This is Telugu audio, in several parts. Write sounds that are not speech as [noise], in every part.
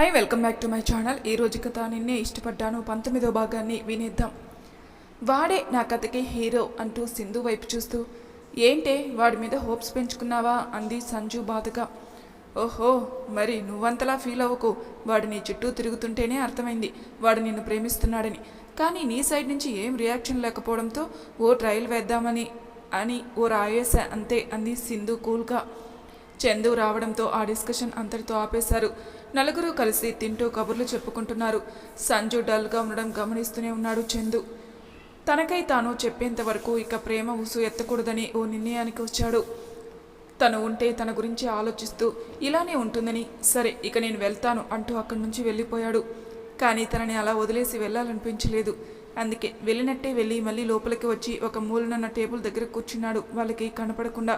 Hi welcome back to my channel ఈ రోజు కథ నిన్నే ఇష్టపడ్డాను. పంతొమ్మిదో భాగాన్ని వినేద్దాం. వాడే నా కథకి హీరో అంటూ సింధు వైపు చూస్తూ ఏంటే వాడి మీద హోప్స్ పెంచుకున్నావా? అంది సంజు బాధగా. ఓహో మరి నువ్వంతలా ఫీల్ అవ్వకు. వాడు నీ చుట్టూ తిరుగుతుంటేనే అర్థమైంది. వాడు నిన్ను ప్రేమిస్తున్నాడని. కానీ నీ సైడ్ నుంచి ఏం రియాక్షన్ లేకపోవడంతో ఓ ట్రయల్ వేద్దామని అని ఓ రాయేశా అంతే అంది సింధు కూల్గా. చందు రావడంతో ఆ డిస్కషన్ అంతటితో ఆపేశారు. నలుగురు కలిసి తింటూ కబుర్లు చెప్పుకుంటున్నారు. సంజు డల్గా ఉండడం గమనిస్తూనే ఉన్నాడు చందు. తనకై తాను చెప్పేంత వరకు ఇక ప్రేమ ఉసు ఎత్తకూడదని ఓ నిర్ణయానికి వచ్చాడు. తను ఉంటే తన గురించి ఆలోచిస్తూ ఇలానే ఉంటుందని సరే ఇక నేను వెళ్తాను అంటూ అక్కడి నుంచి వెళ్ళిపోయాడు. కానీ తనని అలా వదిలేసి వెళ్ళాలనిపించలేదు. అందుకే వెళ్ళినట్టే వెళ్ళి మళ్ళీ లోపలికి వచ్చి ఒక మూలనన్న టేబుల్ దగ్గర కూర్చున్నాడు. వాళ్ళకి కనపడకుండా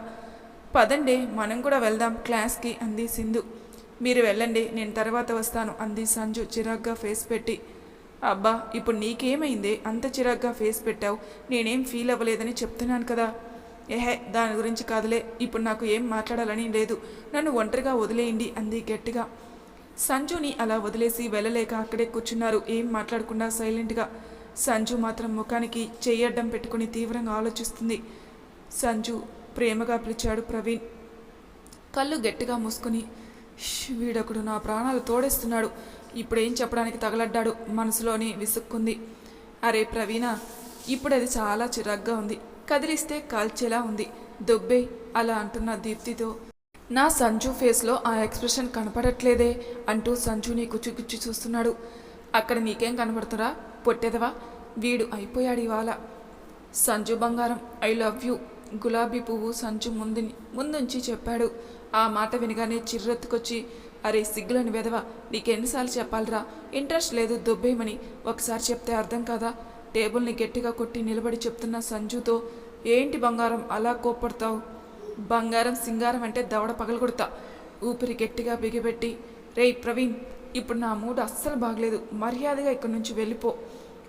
పదండే మనం కూడా వెళ్దాం క్లాస్కి అంది సింధు. మీరు వెళ్ళండి నేను తర్వాత వస్తాను అంది సంజు చిరాగ్గా ఫేస్ పెట్టి. అబ్బా ఇప్పుడు నీకేమైంది? అంత చిరాగ్గా ఫేస్ పెట్టావు. నేనేం ఫీల్ అవ్వలేదని చెప్తున్నాను కదా. ఏహే దాని గురించి కాదులే ఇప్పుడు నాకు ఏం మాట్లాడాలని లేదు. నన్ను ఒంటరిగా వదిలేయండి అంది గట్టిగా. సంజుని అలా వదిలేసి వెళ్ళలేక అక్కడే కూర్చున్నారు ఏం మాట్లాడకుండా సైలెంట్గా. సంజు మాత్రం ముఖానికి చెయ్యడ్డం పెట్టుకుని తీవ్రంగా ఆలోచిస్తుంది. సంజు ప్రేమగా పిలిచాడు ప్రవీణ్. కళ్ళు గట్టిగా మూసుకుని వీడొకడు నా ప్రాణాలు తోడేస్తున్నాడు. ఇప్పుడేం చెప్పడానికి తగలడ్డాడు. మనసులోని విసుక్కుంది. అరే ప్రవీణ ఇప్పుడు అది చాలా చిరాగ్గా ఉంది. కదిలిస్తే కాల్చేలా ఉంది. దొబ్బే అలా అంటున్న దీప్తితో. నా సంజు ఫేస్లో ఆ ఎక్స్ప్రెషన్ కనపడట్లేదే అంటూ సంజుని గుచ్చి చూస్తున్నాడు. అక్కడ నీకేం కనపడుతురా పొట్టెదవా? వీడు అయిపోయాడు ఇవాళ. సంజు బంగారం ఐ లవ్ యూ. గులాబీ పువ్వు సంచు ముందు ముందుంచి చెప్పాడు. ఆ మాట వినగానే చిర్రెత్తుకొచ్చి అరే సిగ్గులని వెదవ నీకెన్నిసార్లు చెప్పాలిరా? ఇంట్రెస్ట్ లేదు దొబ్బేయమని. ఒకసారి చెప్తే అర్థం కాదా? టేబుల్ని గట్టిగా కొట్టి నిలబడి చెప్తున్న సంజుతో ఏంటి బంగారం అలా కోప్పడతావు? బంగారం సింగారం అంటే దవడ పగలగొడతా. ఊపిరి గట్టిగా బిగిపెట్టి రేయ్ ప్రవీణ్ ఇప్పుడు నా మూడు అస్సలు బాగలేదు. మర్యాదగా ఇక్కడి నుంచి వెళ్ళిపో.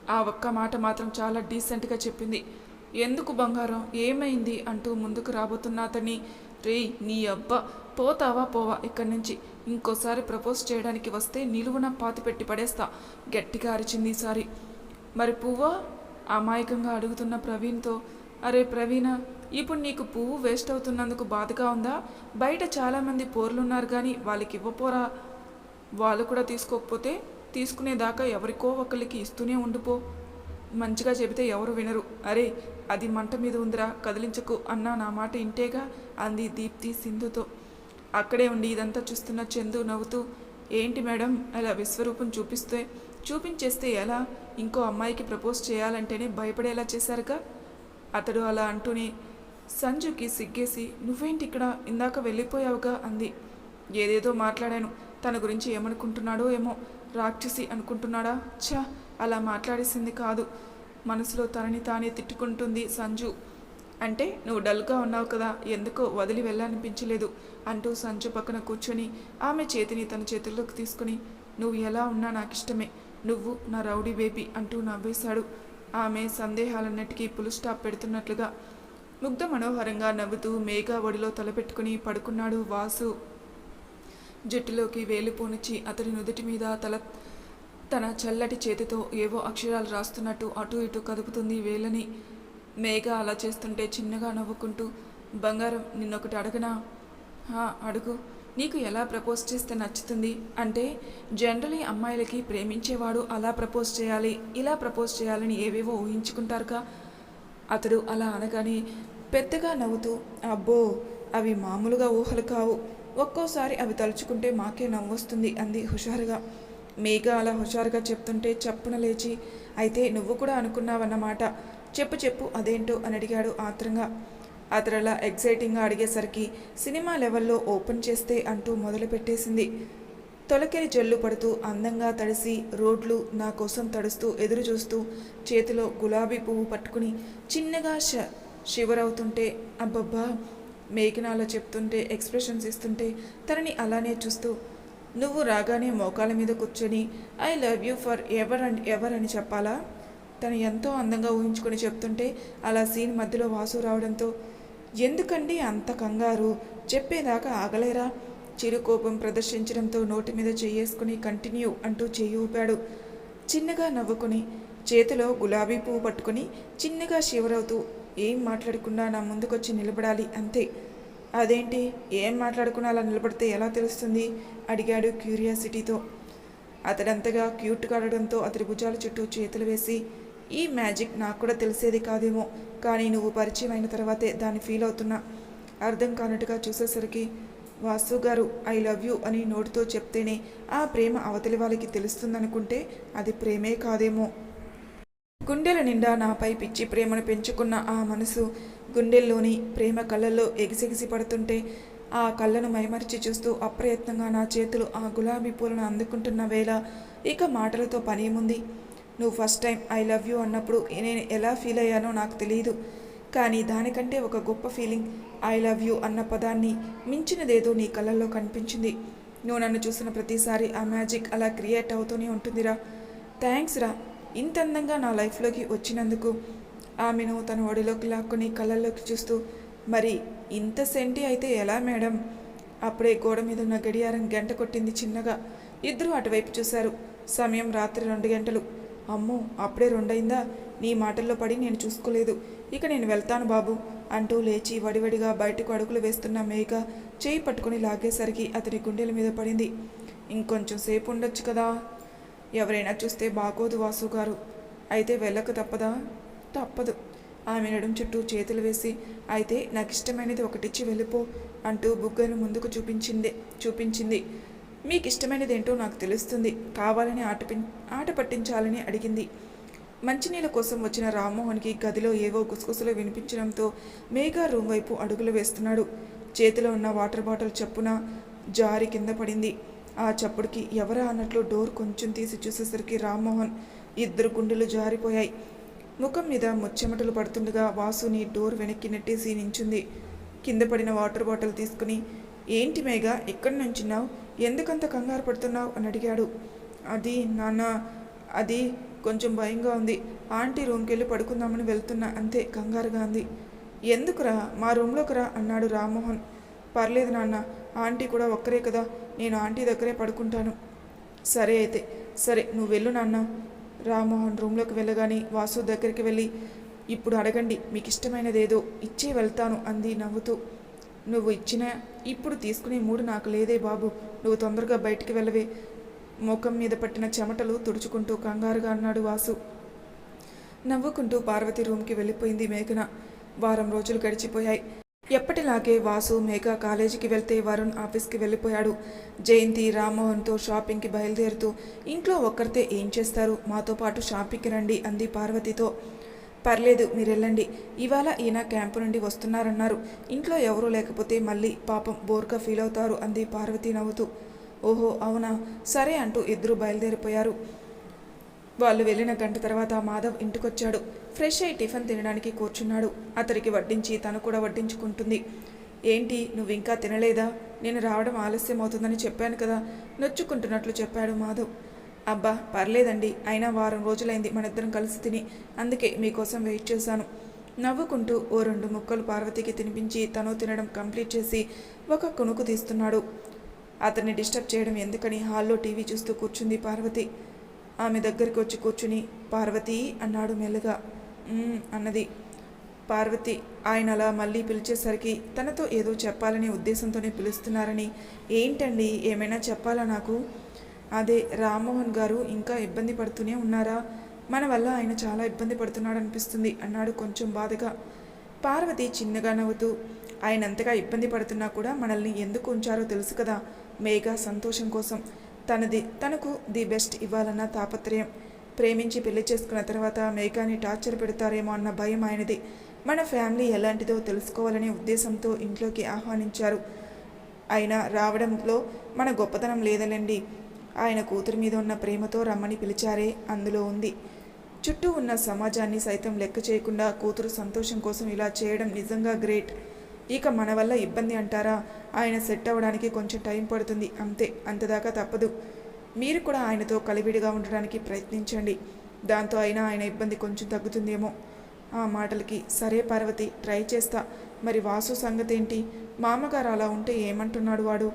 ఆ ఒక్క మాట మాత్రం చాలా డీసెంట్గా చెప్పింది. ఎందుకు బంగారం? ఏమైంది? అంటూ ముందుకు రాబోతున్న అతని రేయ్ నీ అబ్బా పోతావా? పోవా? ఇక్కడి నుంచి ఇంకోసారి ప్రపోజ్ చేయడానికి వస్తే నిలువున పాతి పెట్టి పడేస్తా. గట్టిగా అరిచింది ఈసారి మరి పువ్వా? అమాయకంగా అడుగుతున్న ప్రవీణ్తో. అరే ప్రవీణ ఇప్పుడు నీకు పువ్వు వేస్ట్ అవుతున్నందుకు బాధగా ఉందా? బయట చాలామంది పోర్లున్నారు కానీ వాళ్ళకి ఇవ్వపోరా? వాళ్ళు కూడా తీసుకోకపోతే తీసుకునేదాకా ఎవరికో ఒకరికి ఇస్తూనే ఉండిపో. మంచిగా చెబితే ఎవరు వినరు. అరే అది మంట మీద ఉందిరా కదిలించకు అన్నా నా మాట ఇంటేగా అంది దీప్తి సింధుతో. అక్కడే ఉండి ఇదంతా చూస్తున్న చందు నవ్వుతూ ఏంటి మేడం అలా విశ్వరూపం చూపిస్తే చూపించేస్తే ఎలా? ఇంకో అమ్మాయికి ప్రపోజ్ చేయాలంటేనే భయపడేలా చేశారుగా? అతడు అలా అంటూనే సంజుకి సిగ్గేసి నువ్వేంటి ఇక్కడ ఇందాక వెళ్ళిపోయావుగా అంది. ఏదేదో మాట్లాడాను తన గురించి ఏమనుకుంటున్నాడో ఏమో రాక్షసి అనుకుంటున్నాడా? ఛా అలా మాట్లాడేసింది కాదు. మనసులో తనని తానే తిట్టుకుంటుంది సంజు. అంటే నువ్వు డల్గా ఉన్నావు కదా ఎందుకో వదిలి వెళ్ళాలనిపించలేదు అంటూ సంజు పక్కన కూర్చొని ఆమె చేతిని తన చేతుల్లోకి తీసుకుని నువ్వు ఎలా ఉన్నా నాకు ఇష్టమే నువ్వు నా రౌడీ బేబీ అంటూ నవ్వేశాడు. ఆమె సందేహాలన్నిటికీ పులు స్టాప్ పెడుతున్నట్లుగా ముగ్ధ మనోహరంగా నవ్వుతూ మేఘా ఒడిలో తలపెట్టుకుని పడుకున్నాడు వాసు. జుట్టులోకి వేలు పోనిచ్చి అతడి నుదుటి మీద తల తన చల్లటి చేతితో ఏవో అక్షరాలు రాస్తున్నట్టు అటు ఇటు కదుపుతుంది వేలని. మేఘ అలా చేస్తుంటే చిన్నగా నవ్వుకుంటూ బంగారం నిన్నొకటి అడగనా? "హా, అడుగు. నీకు ఎలా ప్రపోజ్ చేస్తే నచ్చుతుంది? అంటే జనరలీ అమ్మాయిలకి ప్రేమించేవాడు అలా ప్రపోజ్ చేయాలి ఇలా ప్రపోజ్ చేయాలని ఏవేవో ఊహించుకుంటారుగా. అతడు అలా అనగానే పెద్దగా నవ్వుతూ అబ్బో అవి మామూలుగా ఊహలు కావు. ఒక్కోసారి అవి తలుచుకుంటే మాకే నవ్వు వస్తుంది అంది హుషారుగా. మేఘ అలా హుషారుగా చెప్తుంటే చప్పున లేచి అయితే నువ్వు కూడా అనుకున్నావన్నమాట. చెప్పు చెప్పు అదేంటో అని అడిగాడు ఆత్రంగా. అతడు అలా ఎగ్జైటింగ్గా అడిగేసరికి సినిమా లెవెల్లో ఓపెన్ చేస్తే అంటూ మొదలుపెట్టేసింది తొలకెరి జల్లు పడుతూ అందంగా తడిసి రోడ్లు నా కోసం తడుస్తూ ఎదురు చూస్తూ చేతిలో గులాబీ పువ్వు పట్టుకుని చిన్నగా ష షివరవుతుంటే అబ్బబ్బా! మేఘనాలో చెప్తుంటే ఎక్స్ప్రెషన్స్ ఇస్తుంటే తనని అలానే చూస్తూ నువ్వు రాగానే మోకాల మీద కూర్చొని I love you forever and ever అని చెప్పాలా? తను ఎంతో అందంగా ఊహించుకొని చెప్తుంటే అలా సీన్ మధ్యలో వాసు రావడంతో ఎందుకండి అంత కంగారు? చెప్పేదాకా ఆగలేరా? చిరుకోపం ప్రదర్శించడంతో నోటి మీద చెయ్యేసుకుని కంటిన్యూ అంటూ చేయి ఊపాడు. చిన్నగా నవ్వుకుని చేతిలో గులాబీ పువ్వు పట్టుకుని చిన్నగా శివరవుతూ ఏం మాట్లాడకుండా నా ముందుకొచ్చి నిలబడాలి అంతే. అదేంటి? ఏం మాట్లాడుకుని అలా నిలబడితే ఎలా తెలుస్తుంది? అడిగాడు క్యూరియాసిటీతో. అతడంతగా క్యూట్గా అడగడంతో అతడి భుజాల చుట్టూ చేతులు వేసి ఈ మ్యాజిక్ నాకు కూడా తెలిసేది కాదేమో కానీ నువ్వు పరిచయం అయిన తర్వాతే దాన్ని ఫీల్ అవుతున్నా. అర్థం కానట్టుగా చూసేసరికి వాసు గారు ఐ లవ్ యూ అని నోటితో చెప్తేనే ఆ ప్రేమ అవతలి వాళ్ళకి తెలుస్తుందనుకుంటే అది ప్రేమే కాదేమో. గుండెల నిండా నాపై పిచ్చి ప్రేమను పెంచుకున్న ఆ మనసు గుండెల్లోని ప్రేమ కళ్ళల్లో ఎగిసెగిసి పడుతుంటే ఆ కళ్ళను మైమరిచి చూస్తూ అప్రయత్నంగా నా చేతులు ఆ గులాబీ పూలను అందుకుంటున్న వేళ ఇక మాటలతో పనేముంది నువ్వు first time I love you అన్నప్పుడు నేను ఎలా ఫీల్ అయ్యానో నాకు తెలియదు కానీ దానికంటే ఒక గొప్ప ఫీలింగ్ ఐ లవ్ యూ అన్న పదాన్ని మించినదేదో నీ కళ్ళల్లో కనిపించింది. నువ్వు నన్ను చూసిన ప్రతిసారి ఆ మ్యాజిక్ అలా క్రియేట్ అవుతూనే ఉంటుందిరా. థ్యాంక్స్ రా. ఇంత అందంగా నా లైఫ్లోకి వచ్చినందుకు ఆమెను తన ఒడిలోకి లాక్కుని కళ్ళల్లోకి చూస్తూ మరి ఇంత సెంటి అయితే ఎలా మేడం అప్పుడే గోడ మీద ఉన్న గడియారం గంట కొట్టింది చిన్నగా. ఇద్దరూ అటువైపు చూశారు. సమయం రాత్రి రెండు గంటలు. అమ్మో అప్పుడే రెండైందా నీ మాటల్లో పడి నేను చూసుకోలేదు. ఇక నేను వెళ్తాను బాబు అంటూ లేచి వడివడిగా బయటకు అడుగులు వేస్తున్న మేఘ చేయి పట్టుకుని లాగేసరికి అతని గుండెల మీద పడింది. ఇంకొంచెం సేపు ఉండొచ్చు కదా? ఎవరైనా చూస్తే బాగోదు వాసు గారు అయితే వెళ్ళక తప్పదా? తప్పదు. ఆమె నడుం చుట్టూ చేతులు వేసి అయితే నాకు ఇష్టమైనది ఒకటిచ్చి వెళ్ళిపో అంటూ బుగ్గను ముందుకు చూపించిందే చూపించింది. మీకు ఇష్టమైనది ఏంటో నాకు తెలుస్తుంది. కావాలని ఆట ఆట పట్టించాలని అడిగింది. మంచినీళ్ళ కోసం వచ్చిన రామ్మోహన్కి గదిలో ఏవో గుసగుసలు వినిపించడంతో మేఘా రూమ్ వైపు అడుగులు వేస్తున్నాడు. చేతిలో ఉన్న వాటర్ బాటిల్ చప్పున జారి కింద పడింది. ఆ చప్పుడుకి ఎవరా అన్నట్లు డోర్ కొంచెం తీసి చూసేసరికి రామ్మోహన్ ఇద్దరు గుండెలు జారిపోయాయి. ముఖం మీద ముచ్చెమటలు పడుతుండగా వాసుని డోర్ వెనక్కి నెట్టేసి నించుంది. కింద పడిన వాటర్ బాటిల్ తీసుకుని ఏంటి మేఘ ఎక్కడి నుంచున్నావు ఎందుకంత కంగారు పడుతున్నావు? అని అడిగాడు. అది నాన్న అది కొంచెం భయంగా ఉంది. ఆంటీ రూమ్కి వెళ్ళి పడుకుందామని వెళ్తున్నా అంతే కంగారుగా అంది ఎందుకురా? మా రూమ్లోకి రా అన్నాడు రామ్మోహన్. పర్లేదు నాన్న ఆంటీ కూడా ఒక్కరే కదా నేను ఆంటీ దగ్గరే పడుకుంటాను. సరే అయితే సరే నువ్వు వెళ్ళు నాన్న. రామ్మోహన్ రూమ్లోకి వెళ్ళగానే వాసు దగ్గరికి వెళ్ళి ఇప్పుడు అడగండి మీకు ఇష్టమైనదేదో ఇచ్చే వెళ్తాను అంది నవ్వుతూ. నువ్వు ఇచ్చిన ఇప్పుడు తీసుకునే మూడు నాకు లేదే బాబు నువ్వు తొందరగా బయటికి వెళ్ళవే ముఖం మీద పట్టిన చెమటలు తుడుచుకుంటూ కంగారుగా అన్నాడు వాసు. నవ్వుకుంటూ పార్వతి రూమ్కి వెళ్ళిపోయింది మేఘన. వారం రోజులు గడిచిపోయాయి. ఎప్పటిలాగే వాసు మేఘ కాలేజీకి వెళ్తే వరుణ్ ఆఫీస్కి వెళ్ళిపోయాడు. జయంతి రామ్మోహన్తో షాపింగ్కి బయలుదేరుతూ ఇంట్లో ఒక్కరితే ఏం చేస్తారు? మాతో పాటు షాపింగ్కి రండి అంది పార్వతితో. పర్లేదు మీరు వెళ్ళండి. ఇవాళ ఈయన క్యాంపు నుండి వస్తున్నారన్నారు. ఇంట్లో ఎవరూ లేకపోతే మళ్ళీ పాపం బోర్గా ఫీల్ అవుతారు అంది పార్వతి నవ్వుతూ. ఓహో అవునా? సరే అంటూ ఇద్దరు బయలుదేరిపోయారు. వాళ్ళు వెళ్ళిన గంట తర్వాత మాధవ్ ఇంటికొచ్చాడు. ఫ్రెష్ అయి టిఫిన్ తినడానికి కూర్చున్నాడు. అతడికి వడ్డించి తను కూడా వడ్డించుకుంటుంది. ఏంటి నువ్వు ఇంకా తినలేదా? నేను రావడం ఆలస్యం అవుతుందని చెప్పాను కదా. నొచ్చుకుంటున్నట్లు చెప్పాడు మాధవ్. అబ్బా పర్లేదండి. అయినా వారం రోజులైంది. మనిద్దరం కలిసి తిని అందుకే మీకోసం వెయిట్ చేశాను. నవ్వుకుంటూ ఓ రెండు ముక్కలు పార్వతికి తినిపించి తను తినడం కంప్లీట్ చేసి ఒక కొనుకు తీస్తున్నాడు. అతన్ని డిస్టర్బ్ చేయడం ఎందుకని హాల్లో టీవీ చూస్తూ కూర్చుంది పార్వతి. ఆమె దగ్గరికి వచ్చి కూర్చుని పార్వతి అన్నాడు మెల్లగా. అన్నది. పార్వతి ఆయన అలా మళ్ళీ పిలిచేసరికి తనతో ఏదో చెప్పాలనే ఉద్దేశంతోనే పిలుస్తున్నారని. ఏంటండి? ఏమైనా చెప్పాలా నాకు? అదే రామ్మోహన్ గారు ఇంకా ఇబ్బంది పడుతూనే ఉన్నారా? మన వల్ల ఆయన చాలా ఇబ్బంది పడుతున్నాడు అనిపిస్తుంది అన్నాడు కొంచెం బాధగా. పార్వతి చిన్నగా నవ్వుతూ ఆయన అంతగా ఇబ్బంది పడుతున్నా కూడా మనల్ని ఎందుకు ఉంచారో తెలుసు కదా మేఘా సంతోషం కోసం. తనది తనకు ది బెస్ట్ ఇవ్వాలన్న తాపత్రయం. ప్రేమించి పెళ్ళి చేసుకున్న తర్వాత మేఘాని టార్చర్ పెడతారేమో అన్న భయం ఆయనది. మన ఫ్యామిలీ ఎలాంటిదో తెలుసుకోవాలనే ఉద్దేశంతో ఇంట్లోకి ఆహ్వానించారు. అయినా రావడంలో మన గొప్పతనం లేదలండి. ఆయన కూతురి మీద ఉన్న ప్రేమతో రమ్మని పిలిచారే అందులో ఉంది. చుట్టూ ఉన్న సమాజాన్ని సైతం లెక్క చేయకుండా కూతురు సంతోషం కోసం ఇలా చేయడం నిజంగా గ్రేట్. ఇక మన వల్ల ఇబ్బంది అంటారా? ఆయన సెట్ అవ్వడానికి కొంచెం టైం పడుతుంది. అంతే అంతదాకా తప్పదు. మీరు కూడా ఆయనతో కలివిడిగా ఉండడానికి ప్రయత్నించండి. దాంతో అయినా ఆయన ఇబ్బంది కొంచెం తగ్గుతుందేమో. ఆ మాటలకి సరే పార్వతి ట్రై చేస్తా. మరి వాసు సంగతి ఏంటి మామగారు అలా ఉంటే ఏమంటున్నాడు వాడు?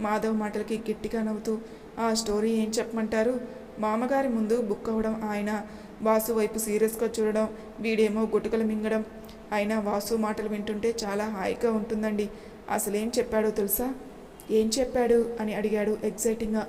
మాధవ్ మాటలకి గట్టిగా నవ్వుతూ ఆ స్టోరీ ఏం చెప్పమంటారు? మామగారి ముందు బుక్ అవ్వడం ఆయన వాసు వైపు సీరియస్గా చూడడం వీడేమో గుటుకలు మింగడం అయినా వాసు మాటలు వింటుంటే చాలా హాయిగా ఉంటుందండి. అసలేం చెప్పాడో తెలుసా? ఏం చెప్పాడు? అని అడిగాడు ఎగ్జైటింగ్గా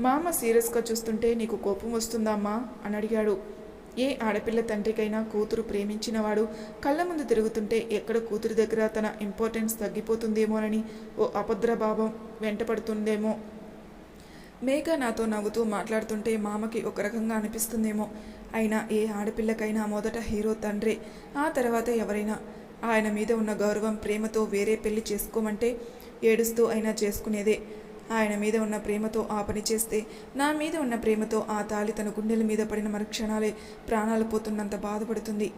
మామ సీరియస్గా చూస్తుంటే నీకు కోపం వస్తుందమ్మా అని అడిగాడు. ఏ ఆడపిల్ల తండ్రికైనా కూతురు ప్రేమించినవాడు కళ్ళ ముందు తిరుగుతుంటే ఎక్కడ కూతురు దగ్గర తన ఇంపార్టెన్స్ తగ్గిపోతుందేమోనని ఓ అభద్రభావం వెంటపడుతుందేమో. మేఘ నాతో నవ్వుతూ మాట్లాడుతుంటే మామకి ఒక రకంగా అనిపిస్తుందేమో. అయినా ఏ ఆడపిల్లకైనా మొదట హీరో తండ్రే ఆ తర్వాత ఎవరైనా. ఆయన మీద ఉన్న గౌరవం ప్రేమతో వేరే పెళ్ళి చేసుకోమంటే ఏడుస్తూ అయినా చేసుకునేదే. ఆయన మీద ఉన్న ప్రేమతో ఆ పని చేస్తే నా మీద ఉన్న ప్రేమతో ఆ తాలి తన గుండెల మీద పడిన మరుక్షణాలే ప్రాణాలు పోతున్నంత బాధపడుతుంది.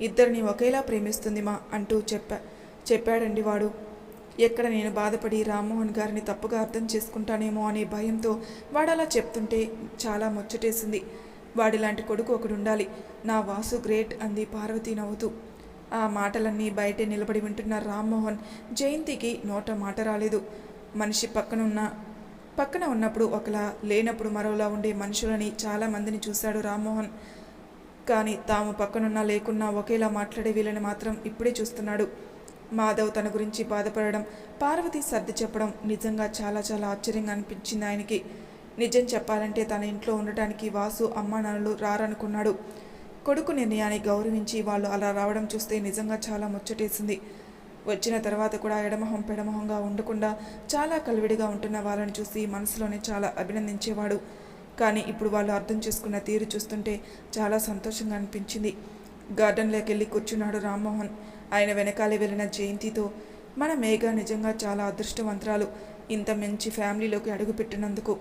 ఇద్దరిని ఒకేలా ప్రేమిస్తుంది మా అంటూ చెప్ప చెప్పాడండి వాడు. ఎక్కడ నేను బాధపడి రామ్మోహన్ గారిని తప్పుగా అర్థం చేసుకుంటానేమో అనే భయంతో వాడు అలా చెప్తుంటే చాలా ముచ్చటేసింది. వాడిలాంటి కొడుకు ఒకడు ఉండాలి నా వాసు గ్రేట్ అంది పార్వతి నవ్వుతూ. ఆ మాటలన్నీ బయటే నిలబడి వింటున్న రామ్మోహన్ జయంతికి నోట మాట రాలేదు. మనిషి పక్కనున్న పక్కన ఉన్నప్పుడు ఒకలా లేనప్పుడు మరోలా ఉండే మనుషులని చాలా మందిని చూశాడు రామ్మోహన్. కానీ తాము పక్కనున్నా లేకున్నా ఒకేలా మాట్లాడే వీళ్ళని మాత్రం ఇప్పుడే చూస్తున్నాడు. మాధవ్ తన గురించి బాధపడడం పార్వతి సర్ది చెప్పడం నిజంగా చాలా చాలా ఆశ్చర్యంగా అనిపించింది ఆయనకి. నిజం చెప్పాలంటే తన ఇంట్లో ఉండటానికి వాసు అమ్మా నాన్నలు రారనుకున్నాడు. కొడుకు నిర్ణయాన్ని గౌరవించి వాళ్ళు అలా రావడం చూస్తే నిజంగా చాలా ముచ్చటేసింది. వచ్చిన తర్వాత కూడా ఎడమొహం పెడమొహంగా ఉండకుండా చాలా కలివిడిగా ఉంటున్న వాళ్ళని చూసి మనసులోనే చాలా అభినందించేవాడు. కానీ ఇప్పుడు వాళ్ళు అర్థం చేసుకున్న తీరు చూస్తుంటే చాలా సంతోషంగా అనిపించింది. గార్డెన్లోకి వెళ్ళి కూర్చున్నాడు రామ్మోహన్. ఆయన వెనకాలే వెళ్ళిన జయంతితో మన మేఘ నిజంగా చాలా అదృష్టవంతరాలు. ఇంత మంచి ఫ్యామిలీలోకి అడుగుపెట్టినందుకు.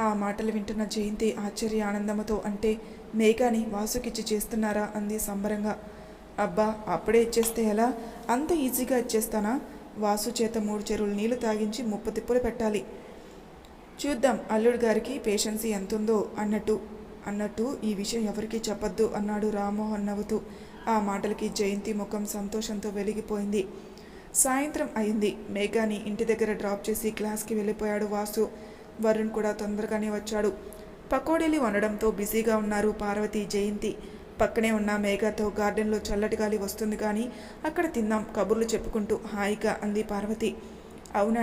ఆ మాటలు వింటున్న జయంతి ఆశ్చర్య ఆనందముతో అంటే మేఘాని వాసుకిచ్చి చేస్తున్నారా? అంది సంబరంగా. అబ్బా అప్పుడే ఇచ్చేస్తే ఎలా? అంత ఈజీగా ఇచ్చేస్తానా? వాసు చేత మూడు చెరువులు నీళ్ళు తాగించి ముప్పు తిప్పులు పెట్టాలి. చూద్దాం అల్లుడు గారికి పేషెన్సీ ఎంతుందో అన్నట్టు. అన్నట్టు ఈ విషయం ఎవరికీ చెప్పొద్దు అన్నాడు రామ్మోహన్ నవ్వుతూ. ఆ మాటలకి జయంతి ముఖం సంతోషంతో వెలిగిపోయింది. సాయంత్రం అయింది. మేఘాని ఇంటి దగ్గర డ్రాప్ చేసి క్లాస్కి వెళ్ళిపోయాడు వాసు. వరుణ్ కూడా తొందరగానే వచ్చాడు. పకోడీలు వండడంతో బిజీగా ఉన్నారు పార్వతి జయంతి పక్కనే ఉన్న మేఘాతో గార్డెన్లో చల్లటి గాలి వస్తుంది కానీ అక్కడ తిందాం కబుర్లు చెప్పుకుంటూ హాయిగా అంది పార్వతి. అవునా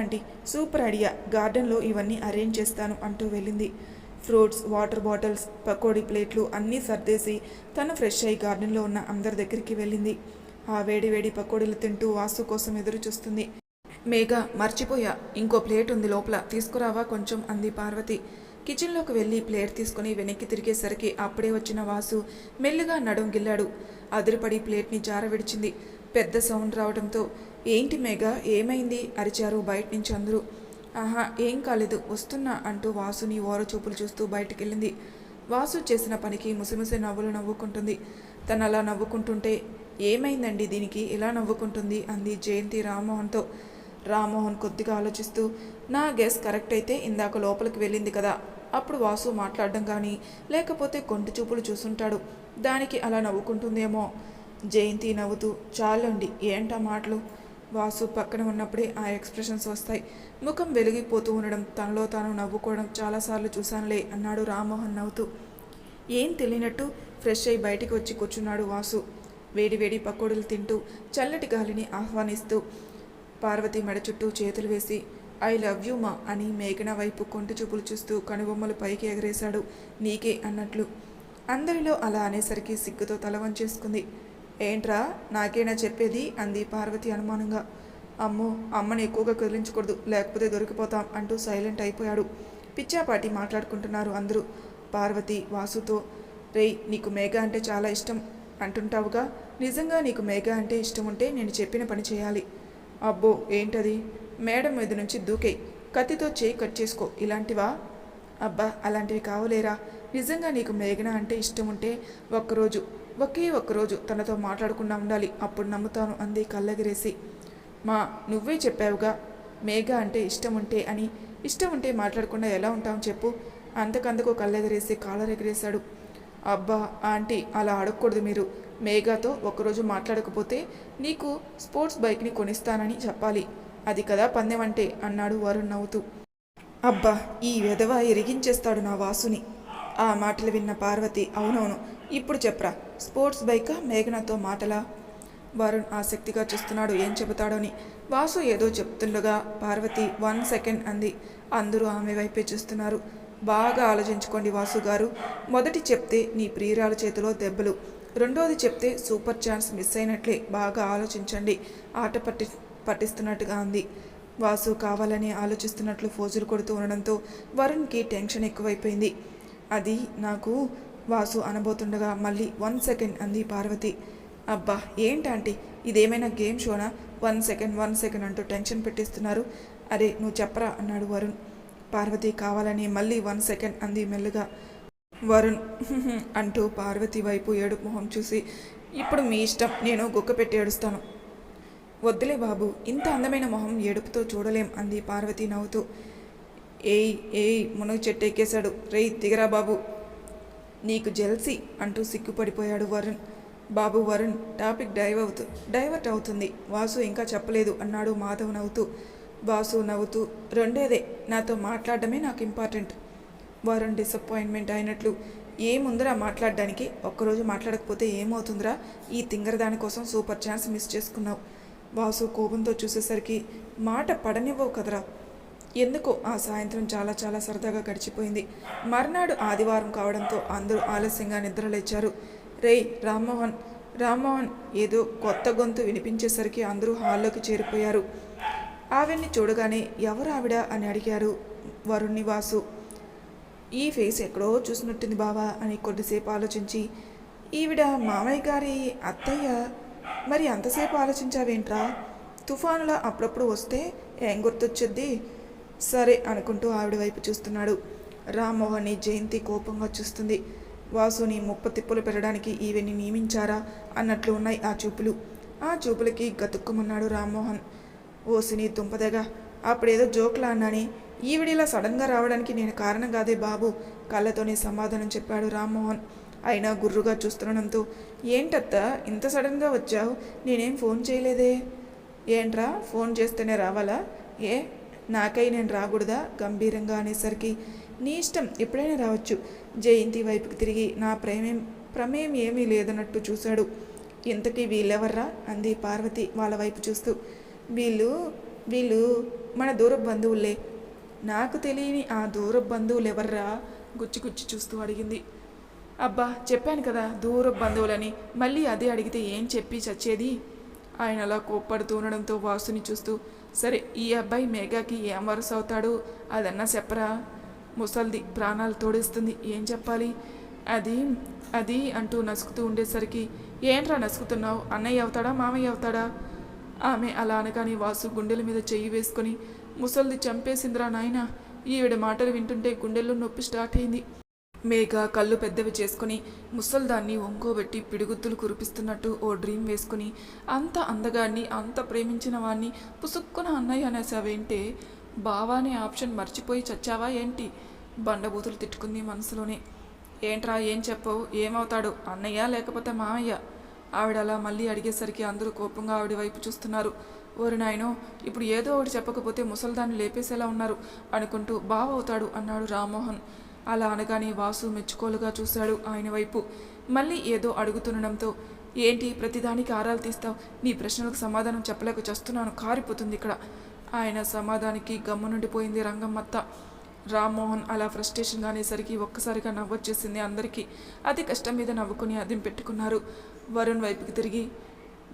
సూపర్ ఐడియా. గార్డెన్లో ఇవన్నీ అరేంజ్ చేస్తాను అంటూ వెళ్ళింది. ఫ్రూట్స్ వాటర్ బాటిల్స్ పకోడీ ప్లేట్లు అన్నీ సర్దేసి తను ఫ్రెష్ అయి గార్డెన్లో ఉన్న అందరి దగ్గరికి వెళ్ళింది. ఆ వేడి వేడి పకోడీలు తింటూ వాసు కోసం ఎదురు చూస్తుంది మేఘ మర్చిపోయా. ఇంకో ప్లేట్ ఉంది లోపల. తీసుకురావా కొంచెం అంది పార్వతి. కిచెన్లోకి వెళ్ళి ప్లేట్ తీసుకుని వెనక్కి తిరిగేసరికి అప్పుడే వచ్చిన వాసు మెల్లిగా నడుం గిల్లాడు. అదిరిపడి ప్లేట్ని జార విడిచింది పెద్ద సౌండ్ రావడంతో ఏంటి మేఘ? ఏమైంది? అరిచారు బయట నుంచి అందరూ. ఆహా ఏం కాలేదు. వస్తున్నా అంటూ వాసుని ఓర చూపులు చూస్తూ బయటికెళ్ళింది. వాసు చేసిన పనికి ముసిముసి నవ్వులు నవ్వుకుంటుంది. తను అలా నవ్వుకుంటుంటే ఏమైందండి దీనికి? ఇలా నవ్వుకుంటుంది అంది జయంతి రామ్మోహన్తో. రామ్మోహన్ కొద్దిగా ఆలోచిస్తూ నా గెస్ కరెక్ట్ అయితే ఇందాక లోపలికి వెళ్ళింది కదా అప్పుడు వాసు మాట్లాడడం కానీ లేకపోతే కొంటి చూపులు చూసుంటాడు. దానికి అలా నవ్వుకుంటుందేమో. జయంతి నవ్వుతూ చాలండి ఏంటా మాటలు? వాసు పక్కన ఉన్నప్పుడే ఆ ఎక్స్ప్రెషన్స్ వస్తాయి. ముఖం వెలిగిపోతూ ఉండడం తనలో తాను నవ్వుకోవడం చాలాసార్లు చూశానులే అన్నాడు రామ్మోహన్ నవ్వుతూ. ఏం తెలియనట్టు ఫ్రెష్ అయి బయటికి వచ్చి కూర్చున్నాడు వాసు. వేడి వేడి పకోడీలు తింటూ చల్లటి గాలిని ఆహ్వానిస్తూ పార్వతి మెడ చుట్టూ చేతులు వేసి ఐ లవ్ యూ మా అని మేఘన వైపు కొంటి చూపులు చూస్తూ కనుబొమ్మలు పైకి ఎగరేశాడు. నీకే అన్నట్లు. అందరిలో అలా అనేసరికి సిగ్గుతో తల వంచేసుకుంది. ఏంట్రా నాకేనా చెప్పేది? అంది పార్వతి అనుమానంగా. అమ్మో అమ్మని ఎక్కువగా కదిలించకూడదు. లేకపోతే దొరికిపోతాం అంటూ సైలెంట్ అయిపోయాడు. పిచ్చాపాటి మాట్లాడుకుంటున్నారు అందరూ. పార్వతి వాసుతో రేయ్ నీకు మేఘ అంటే చాలా ఇష్టం అంటుంటావుగా. నిజంగా నీకు మేఘ అంటే ఇష్టం ఉంటే నేను చెప్పిన పని చేయాలి. అబ్బో ఏంటది? మేడం మీద నుంచి దూకే. కత్తితో చేయి కట్ చేసుకో. ఇలాంటివా? అబ్బా అలాంటివి కావలేరా? నిజంగా నీకు మేఘన అంటే ఇష్టం ఉంటే ఒక్కరోజు ఒకే ఒక్కరోజు తనతో మాట్లాడకుండా ఉండాలి. అప్పుడు నమ్ముతాను అంది కళ్ళగిరేసి. మా నువ్వే చెప్పావుగా మేఘ అంటే ఇష్టం ఉంటే అని. ఇష్టం ఉంటే మాట్లాడకుండా ఎలా ఉంటాం చెప్పు. అంతకందుకు కళ్ళెగరేసి కాలర్ అబ్బా ఆంటీ అలా అడగకూడదు మీరు. మేఘాతో ఒకరోజు మాట్లాడకపోతే నీకు స్పోర్ట్స్ బైక్ని కొనిస్తానని చెప్పాలి. అది కదా పందెమంటే అన్నాడు వరుణ్ నవ్వుతూ. అబ్బా ఈ వెధవ ఎరిగించేస్తాడు నా వాసుని. ఆ మాటలు విన్న పార్వతి అవునవును ఇప్పుడు చెప్పరా స్పోర్ట్స్ బైక్ మేఘనతో మాటలా? వరుణ్ ఆసక్తిగా చూస్తున్నాడు ఏం చెబుతాడోని. వాసు ఏదో చెప్తుండగా పార్వతి వన్ సెకండ్ అంది. అందరూ ఆమె వైపే చూస్తున్నారు. బాగా ఆలోచించుకోండి వాసు గారు మొదటి చెప్తే నీ ప్రియురాల చేతిలో దెబ్బలు. రెండోది చెప్తే సూపర్ ఛాన్స్ మిస్ అయినట్లే బాగా ఆలోచించండి. ఆట పట్టి పట్టిస్తున్నట్టుగా ఉంది. వాసు కావాలని ఆలోచిస్తున్నట్లు ఫోజులు కొడుతూ ఉండడంతో వరుణ్కి టెన్షన్ ఎక్కువైపోయింది. అది నాకు వాసు అనబోతుండగా మళ్ళీ వన్ సెకండ్ అంది పార్వతి. అబ్బా ఏంటంటే ఇదేమైనా గేమ్ షోనా? వన్ సెకండ్ వన్ సెకండ్ అంటూ టెన్షన్ పెట్టిస్తున్నారు. అరే నువ్వు చెప్పరా అన్నాడు వరుణ్. పార్వతి కావాలని మళ్ళీ వన్ సెకండ్ అంది మెల్లుగా. వరుణ్ [laughs] అంటూ పార్వతి వైపు ఏడుపు మొహం చూసి ఇప్పుడు మీ ఇష్టం నేను గుక్క పెట్టి ఏడుస్తాను. వద్దులే బాబు ఇంత అందమైన మొహం ఏడుపుతో చూడలేం అంది పార్వతి నవ్వుతూ. ఏయ్ ఏయ్ మునగ చెట్టు ఎక్కేశాడు. రేయ్ దిగరా బాబు. నీకు జెల్సీ అంటూ సిగ్గుపడిపోయాడు వరుణ్. బాబు వరుణ్ టాపిక్ డైవ్ అవుతూ డైవర్ట్ అవుతుంది. వాసు ఇంకా చెప్పలేదు అన్నాడు మాధవ్ నవ్వుతూ. వాసు నవ్వుతూ రెండేదే నాతో మాట్లాడడమే నాకు ఇంపార్టెంట్. వారం డిసప్పాయింట్మెంట్ అయినట్లు. ఏముందిరా మాట్లాడడానికి ఒక్కరోజు మాట్లాడకపోతే ఏమవుతుందిరా? ఈ తింగర దానికోసం సూపర్ ఛాన్స్ మిస్ చేసుకున్నావు. వాసు కోపంతో చూసేసరికి మాట పడనివ్వవు కదరా. ఎందుకో ఆ సాయంత్రం చాలా చాలా సరదాగా గడిచిపోయింది. మర్నాడు ఆదివారం కావడంతో అందరూ ఆలస్యంగా నిద్రలేచారు. రేయ్ రామ్మోహన్ రామ్మోహన్ ఏదో కొత్త గొంతు వినిపించేసరికి అందరూ హాల్లోకి చేరిపోయారు. ఆవిడ్ని చూడగానే ఎవరు ఆవిడ అని అడిగారు వరుణ్ణి వాసు ఈ ఫేస్ ఎక్కడో చూసినట్టుంది బావా అని కొద్దిసేపు ఆలోచించి ఈవిడ మామయ్య గారి అత్తయ్య? మరి అంతసేపు ఆలోచించావేంట్రా? తుఫానులా అప్పుడప్పుడు వస్తే ఏం గుర్తొచ్చుద్ది? సరే అనుకుంటూ ఆవిడ వైపు చూస్తున్నాడు. రామ్మోహన్ని జయంతి కోపంగా చూస్తుంది. వాసుని ముప్ప తిప్పులు పెట్టడానికి ఈవిని నియమించారా అన్నట్లు ఉన్నాయి ఆ చూపులు. ఆ చూపులకి గతుక్కుమన్నాడు రామ్మోహన్. ఓసిని దుంపదగా అప్పుడేదో జోక్లా అన్నాని. ఈవిడిలా సడన్గా రావడానికి నేను కారణం కాదే బాబు. కళ్ళతోనే సమాధానం చెప్పాడు రామ్మోహన్. అయినా గుర్రుగా చూస్తుండడంతో ఏంటత్తా ఇంత సడన్గా వచ్చావు? నేనేం ఫోన్ చేయలేదే? ఏంట్రా ఫోన్ చేస్తేనే రావాలా? ఏ? నాకై నేను రాకూడదా? గంభీరంగా అనేసరికి. నీ ఇష్టం ఎప్పుడైనా రావచ్చు. జయంతి వైపుకి తిరిగి నా ప్రేమేం ప్రమేయం ఏమీ లేదన్నట్టు చూశాడు. ఇంతకీ వీళ్ళెవర్రా? అంది పార్వతి వాళ్ళ వైపు చూస్తూ. వీళ్ళు వీళ్ళు మన దూర బంధువులే. నాకు తెలియని ఆ దూర బంధువులు ఎవర్రా గుచ్చి గుచ్చి చూస్తూ అడిగింది. అబ్బా చెప్పాను కదా దూర బంధువులని. మళ్ళీ అదే అడిగితే ఏం చెప్పి చచ్చేది? ఆయన అలా కోప్పడుతూ ఉండడంతో వాసుని చూస్తూ సరే ఈ అబ్బాయి మేఘాకి ఏం వరుస అవుతాడు? అదన్నా చెప్పరా? ముసల్ది ప్రాణాలు తోడేస్తుంది. ఏం చెప్పాలి? అది అది అంటూ నసుకుతూ ఉండేసరికి ఏంట్రా నసుకుతున్నావు? అన్నయ్య అవుతాడా? మామయ్య అవుతాడా? ఆమె అలా అనగానే వాసు గుండెల మీద చెయ్యి వేసుకొని ముసల్ది చంపేసిందిరా నాయన. ఈవిడ మాటలు వింటుంటే గుండెల్లో నొప్పి స్టార్ట్ అయింది. మేఘ కళ్ళు పెద్దవి చేసుకుని ముసల్దాన్ని ఒంగోబెట్టి పిడిగుద్దులు కురిపిస్తున్నట్టు ఓ డ్రీమ్ వేసుకుని అంత అందగాన్ని అంత ప్రేమించిన వాణ్ణి పుసుక్కున అన్నయ్య అనేసావేంటే బావానే ఆప్షన్ మర్చిపోయి చచ్చావా ఏంటి? బండబూతులు తిట్టుకుంది మనసులోనే. ఏంట్రా ఏం చెప్పవు? ఏమవుతాడు? అన్నయ్య లేకపోతే మామయ్య? ఆవిడ అలా మళ్ళీ అడిగేసరికి అందరూ కోపంగా ఆవిడ వైపు చూస్తున్నారు. ఓరి నాయనో ఇప్పుడు ఏదో ఒకటి చెప్పకపోతే ముసల్దాన్ని లేపేసేలా ఉన్నారు అనుకుంటూ బావ అవుతాడు అన్నాడు రామ్మోహన్. అలా అనగానే వాసు మెచ్చుకోలుగా చూశాడు ఆయన వైపు. మళ్ళీ ఏదో అడుగుతుండడంతో ఏంటి ప్రతిదానికి ఆరాలు తీస్తావు? నీ ప్రశ్నలకు సమాధానం చెప్పలేక చేస్తున్నాను కారిపోతుంది ఇక్కడ. ఆయన సమాధానికి గమ్మునుండిపోయింది రంగమ్మత్త. రామ్మోహన్ అలా ఫ్రస్ట్రేషన్గా అనేసరికి ఒక్కసారిగా నవ్వొచ్చేసింది అందరికీ. అతి కష్టం మీద నవ్వుకుని అదిం పెట్టుకున్నారు వరుణ్ వైపుకి తిరిగి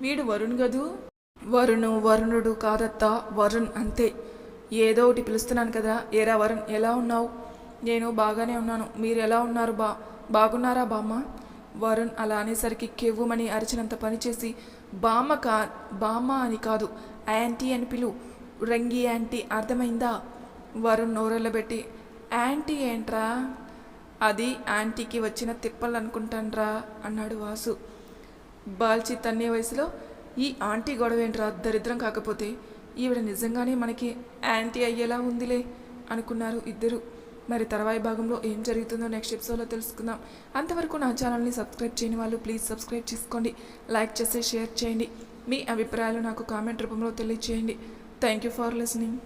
వీడు వరుణ్ గదు వరుణు వరుణుడు కాదత్తా వరుణ్ అంతే. ఏదో ఒకటి పిలుస్తున్నాను కదా. ఏరా వరుణ్ ఎలా ఉన్నావు? నేను బాగానే ఉన్నాను. మీరు ఎలా ఉన్నారు బా? బాగున్నారా బామ్మ? వరుణ్ అలా అనేసరికి కెవ్వుమని అరిచినంత పనిచేసి బామ్మ కా బామ్మ అని కాదు యాంటీ అని పిలు. రంగి యాంటీ అర్థమైందా? వరుణ్ నోరెళ్ళబెట్టి యాంటీ ఏంట్రా? అది యాంటీకి వచ్చిన తిప్పలు అనుకుంటాన్రా అన్నాడు వాసు. బాల్చి తన్నే వయసులో ఈ ఆంటీ గొడవేంట్రా? దరిద్రం కాకపోతే ఈవిడ నిజంగానే మనకి యాంటీ అయ్యేలా ఉందిలే అనుకున్నారు ఇద్దరు. మరి తర్వాయి భాగంలో ఏం జరుగుతుందో నెక్స్ట్ ఎపిసోడ్లో తెలుసుకుందాం. అంతవరకు నా ఛానల్ని సబ్స్క్రైబ్ చేయని వాళ్ళు ప్లీజ్ సబ్స్క్రైబ్ చేసుకోండి. లైక్ చేసి షేర్ చేయండి. మీ అభిప్రాయాలు నాకు కామెంట్ రూపంలో తెలియచేయండి. Thank you for listening